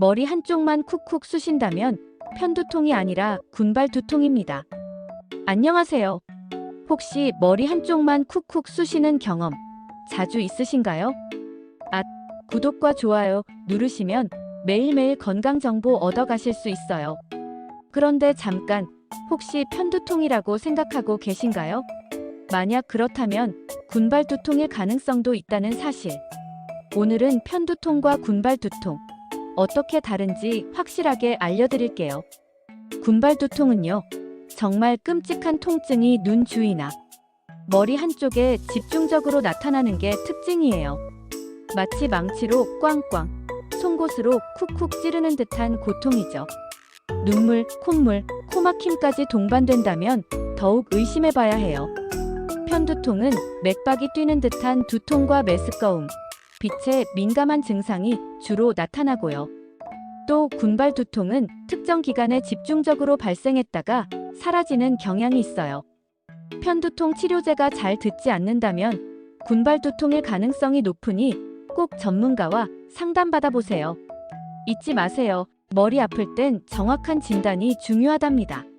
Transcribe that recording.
머리 한쪽만 쿡쿡 쑤신다면 편두통이 아니라 군발 두통입니다. 안녕하세요. 혹시 머리 한쪽만 쿡쿡 쑤시는 경험 자주 있으신가요? 아, 구독과 좋아요 누르시면 매일매일 건강 정보 얻어가실 수 있어요. 그런데 잠깐, 혹시 편두통이라고 생각하고 계신가요? 만약 그렇다면 군발 두통일 가능성도 있다는 사실. 오늘은 편두통과 군발 두통, 어떻게 다른지 확실하게 알려드릴게요. 군발 두통은요, 정말 끔찍한 통증이 눈 주위나 머리 한쪽에 집중적으로 나타나는 게 특징이에요. 마치 망치로 꽝꽝, 송곳으로 쿡쿡 찌르는 듯한 고통이죠. 눈물, 콧물, 코막힘까지 동반된다면 더욱 의심해봐야 해요. 편두통은 맥박이 뛰는 듯한 두통과 메스꺼움, 빛에 민감한 증상이 주로 나타나고요. 또 군발 두통은 특정 기간에 집중적으로 발생했다가 사라지는 경향이 있어요. 편두통 치료제가 잘 듣지 않는다면 군발 두통일 가능성이 높으니 꼭 전문가와 상담받아 보세요. 잊지 마세요. 머리 아플 땐 정확한 진단이 중요하답니다.